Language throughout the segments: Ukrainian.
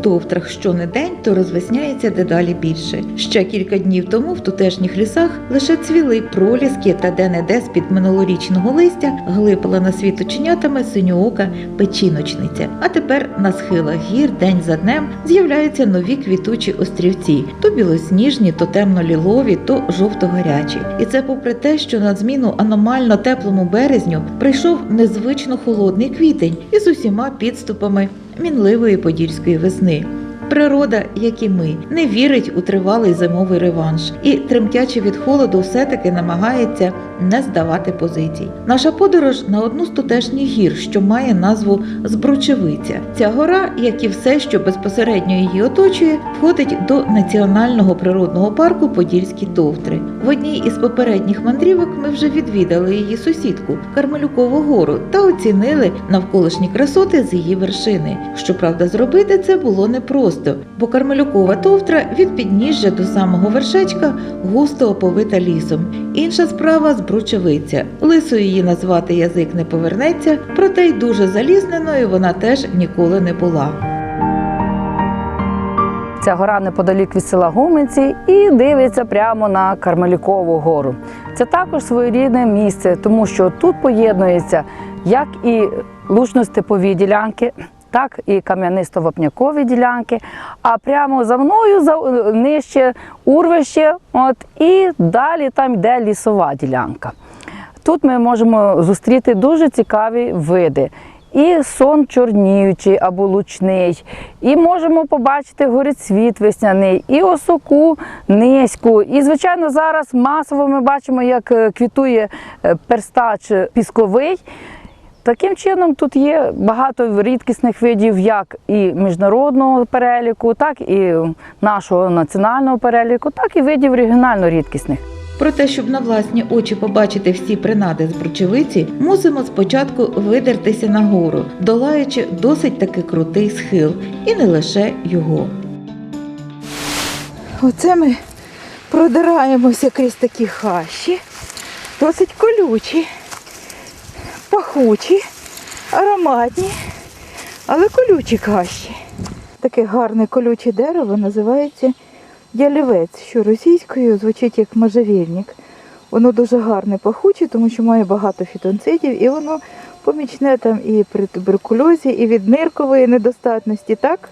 У товтрах що не день, то розвесняється дедалі більше. Ще кілька днів тому в тутешніх лісах лише цвіли проліски та де-не-де з-під минулорічного листя глипала на світ оченятами синьоока печіночниця. А тепер на схилах гір день за днем з'являються нові квітучі острівці, то білосніжні, то темно-лілові, то жовто-гарячі. І це попри те, що на зміну аномально теплому березню прийшов незвично холодний квітень із усіма підступами мінливої подільської весни. Природа, як і ми, не вірить у тривалий зимовий реванш і, тремтячи від холоду, все-таки намагається не здавати позицій. Наша подорож на одну з тутешніх гір, що має назву Збручевиця. Ця гора, як і все, що безпосередньо її оточує, входить до національного природного парку Подільські Товтри. В одній із попередніх мандрівок ми вже відвідали її сусідку Кармелюкову гору та оцінили навколишні красоти з її вершини. Щоправда, зробити це було непросто, бо Кармелюкова товтра від підніжжя до самого вершечка густо оповита лісом. Інша справа збручевиця. Лисою її назвати язик не повернеться, проте й дуже залізненою вона теж ніколи не була. Ця гора неподалік від села Гуменці і дивиться прямо на Кармелюкову гору. Це також своєрідне місце, тому що тут поєднується як і лучно-степові ділянки, так і кам'янисто-вапнякові ділянки. А прямо за мною за нижче урвище, от і далі там йде лісова ділянка. Тут ми можемо зустріти дуже цікаві види. І сон чорніючий або лучний, і можемо побачити горецвіт весняний, і осоку низьку. І, звичайно, зараз масово ми бачимо, як е, квітує е, перстач пісковий. Таким чином, тут є багато рідкісних видів, як і міжнародного переліку, так і нашого національного переліку, так і видів регіонально рідкісних. Про те, щоб на власні очі побачити всі принади з бручевиці, мусимо спочатку видертися на гору, долаючи досить таки крутий схил, і не лише його. Оце ми продираємося крізь такі хащі, досить колючі, пахучі, ароматні, але колючі хащі. Таке гарне колюче дерево називається ялівець, що російською звучить як можжевельник. Воно дуже гарне пахуче, тому що має багато фітонцидів, і воно помічне там і при туберкульозі, і від ниркової недостатності, так?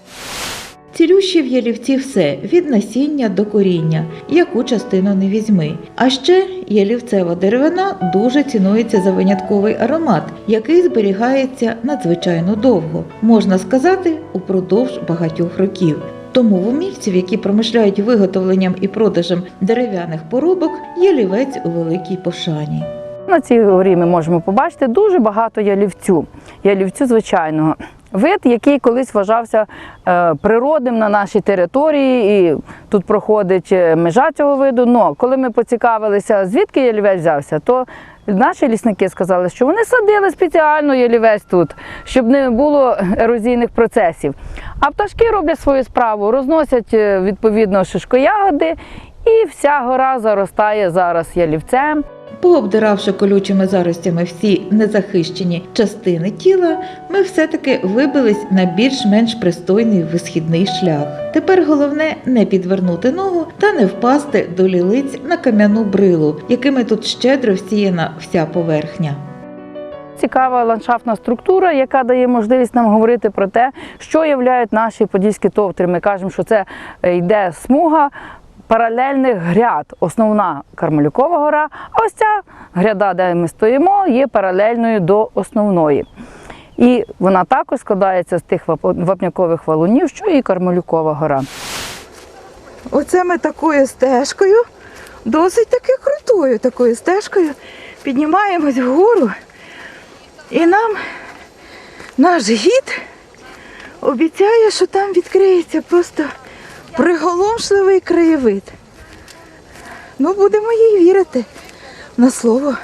Цілющі в ялівці все від насіння до коріння, яку частину не візьми. А ще ялівцева деревина дуже цінується за винятковий аромат, який зберігається надзвичайно довго, можна сказати, упродовж багатьох років. Тому в умільців, які промишляють виготовленням і продажем дерев'яних поробок, ялівець у великій пошані. На цій горі ми можемо побачити дуже багато ялівцю. Ялівцю звичайного. Вид, який колись вважався е, природним на нашій території, і тут проходить е, межа цього виду. Но коли ми поцікавилися, звідки ялівець взявся, то наші лісники сказали, що вони садили спеціально ялівець тут, щоб не було ерозійних процесів. А пташки роблять свою справу, розносять е, відповідно шишкоягоди, і вся гора заростає зараз ялівцем. Пообдиравши колючими заростями всі незахищені частини тіла, ми все-таки вибились на більш-менш пристойний висхідний шлях. Тепер головне не підвернути ногу та не впасти до лілиць на кам'яну брилу, якими тут щедро всіяна вся поверхня. Цікава ландшафтна структура, яка дає можливість нам говорити про те, що являють наші подільські товтри. Ми кажемо, що це е, йде смуга паралельних гряд. Основна Кармелюкова гора, а ось ця гряда, де ми стоїмо, є паралельною до основної. І вона також складається з тих вапнякових валунів, що і Кармелюкова гора. Оце ми такою стежкою, досить таки крутою такою стежкою, піднімаємось вгору. І нам наш гід обіцяє, що там відкриється просто приголомшливий краєвид. Ну, будемо їй вірити на слово.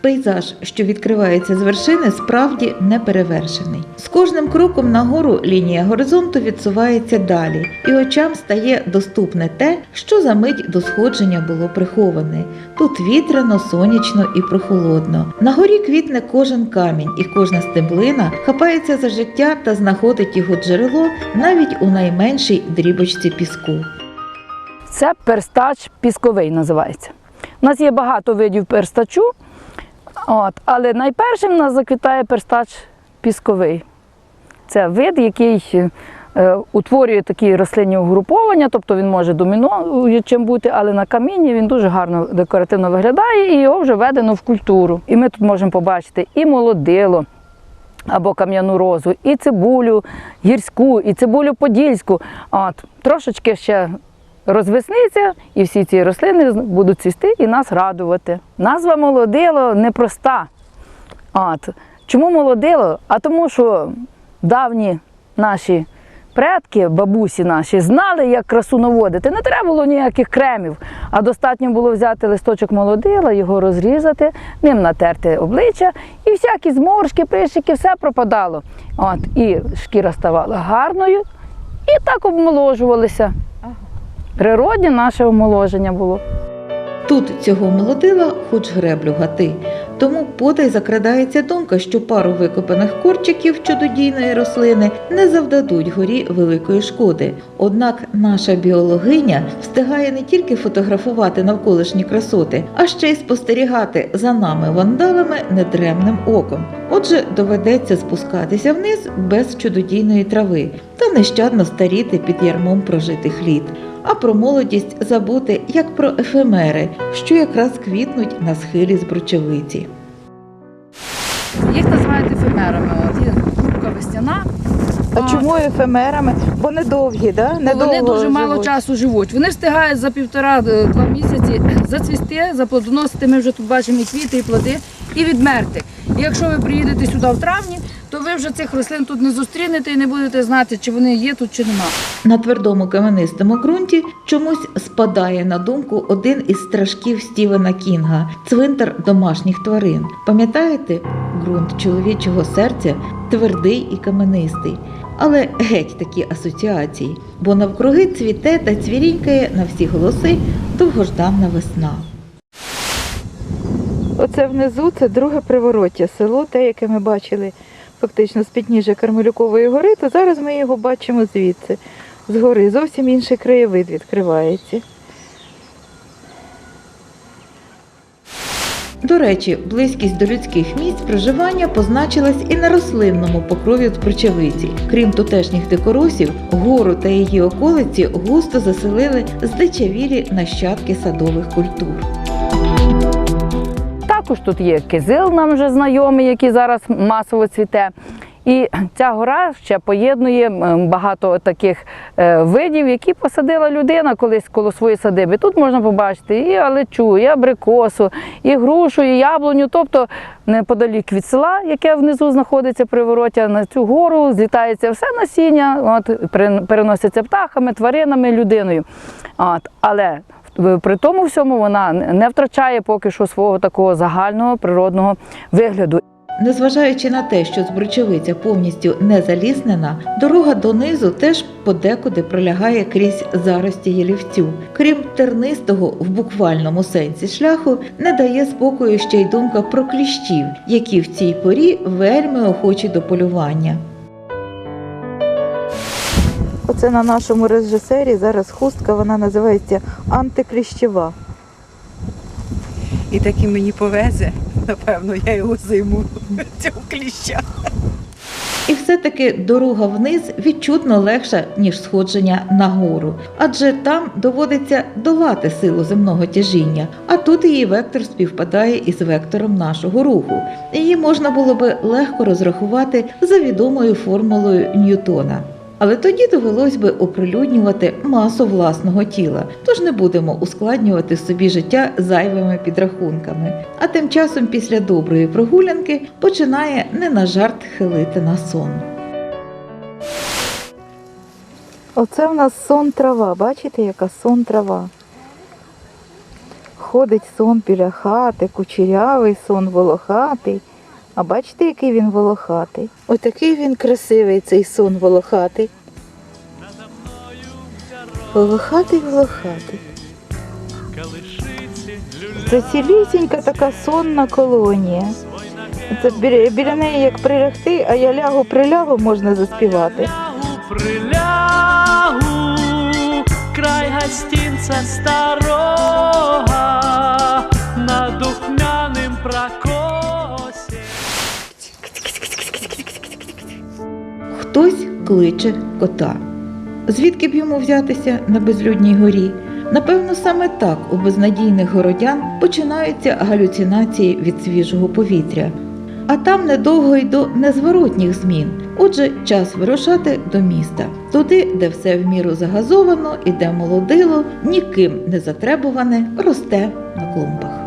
Пейзаж, що відкривається з вершини, справді неперевершений. З кожним кроком нагору лінія горизонту відсувається далі, і очам стає доступне те, що за мить до сходження було приховане. Тут вітряно, сонячно і прохолодно. На горі квітне кожен камінь, і кожна стеблина хапається за життя та знаходить його джерело навіть у найменшій дрібочці піску. Це перстач пісковий називається. У нас є багато видів перстачу, от, але найпершим нас заквітає перстач пісковий. Це вид, який е, утворює такі рослинні угруповання, тобто він може домінуючим бути, але на камінні він дуже гарно декоративно виглядає і його вже введено в культуру. І ми тут можемо побачити і молодило, або кам'яну розу, і цибулю гірську, і цибулю подільську. От, трошечки ще розвесниться, і всі ці рослини будуть цвісти і нас радувати. Назва молодило непроста. От. Чому молодило? А тому, що давні наші предки, бабусі наші, знали, як красу наводити. Не треба було ніяких кремів, а достатньо було взяти листочок молодила, його розрізати, ним натерти обличчя, і всякі зморшки, прищики, все пропадало. От. І шкіра ставала гарною, і так обмоложувалися. Природне наше омоложення було. Тут цього молодила хоч греблю гати. Тому потай закрадається думка, що пару викопаних корчиків чудодійної рослини не завдадуть горі великої шкоди. Однак наша біологиня встигає не тільки фотографувати навколишні красоти, а ще й спостерігати за нами вандалами недремним оком. Отже, доведеться спускатися вниз без чудодійної трави та нещадно старіти під ярмом прожитих літ. А про молодість забути як про ефемери, що якраз квітнуть на схилі з бручевиці. Їх називають ефемерами. От є трубка весняна. А чому ефемерами? Бо недовгі, да? Недовго вони дуже мало живуть. часу живуть. Вони встигають за півтора-два місяці зацвісти, заплодоносити. Ми вже тут бачимо і квіти, і плоди, і відмерти. І якщо ви приїдете сюди в травні, то ви вже цих рослин тут не зустрінете і не будете знати, чи вони є тут, чи нема. На твердому каменистому ґрунті чомусь спадає на думку один із страшків Стівена Кінга цвинтар домашніх тварин. Пам'ятаєте, ґрунт чоловічого серця твердий і каменистий. Але геть такі асоціації, бо навкруги цвіте та цвірінькає на всі голоси довгожданна весна. Оце внизу це друге привороття, село, те, яке ми бачили фактично з підніжжя Кармелюкової гори, то зараз ми його бачимо звідси. З гори зовсім інший краєвид відкривається. До речі, близькість до людських місць проживання позначилась і на рослинному покрові Бручевиці. Крім тутешніх дикоросів, гору та її околиці густо заселили здичавілі нащадки садових культур. Також тут є кизил, нам вже знайомий, який зараз масово цвіте. І ця гора ще поєднує багато таких е, видів, які посадила людина колись коло своєї садиби. Тут можна побачити і алечу, і абрикосу, і грушу, і яблуню. Тобто неподалік від села, яке внизу знаходиться привороття, на цю гору злітається все насіння, от, перен- переноситься птахами, тваринами, людиною. От, але при тому всьому вона не втрачає поки що свого такого загального природного вигляду. Незважаючи на те, що Збручевиця повністю не заліснена, дорога донизу теж подекуди пролягає крізь зарості ялівцю. Крім тернистого в буквальному сенсі шляху, не дає спокою ще й думка про кліщів, які в цій порі вельми охочі до полювання. Оце на нашому режисері зараз хустка, вона називається антикліщева. І таки мені повезе, напевно, я його займу цього кліща. І все-таки дорога вниз відчутно легша, ніж сходження нагору, адже там доводиться долати силу земного тяжіння, а тут її вектор співпадає із вектором нашого руху. Її можна було би легко розрахувати за відомою формулою Ньютона. Але тоді довелось би оприлюднювати масу власного тіла, тож не будемо ускладнювати собі життя зайвими підрахунками. А тим часом після доброї прогулянки починає не на жарт хилити на сон. Оце в нас сон трава. Бачите, яка сон трава? ходить сон біля хати, кучерявий сон волохатий. А бачите, який він волохатий? Отакий він красивий, цей сон волохатий. Волохатий, волохатий. Це цілісінька така сонна колонія. Це біля, біля неї як прилягти, а я лягу прилягу можна заспівати. прилягу край гостинця старого Хтось кличе кота. Звідки б йому взятися на безлюдній горі? Напевно, саме так у безнадійних городян починаються галюцинації від свіжого повітря. А там недовго й до незворотніх змін. Отже, час вирушати до міста, туди, де все в міру загазовано і де молодило, ніким не затребуване росте на клумбах.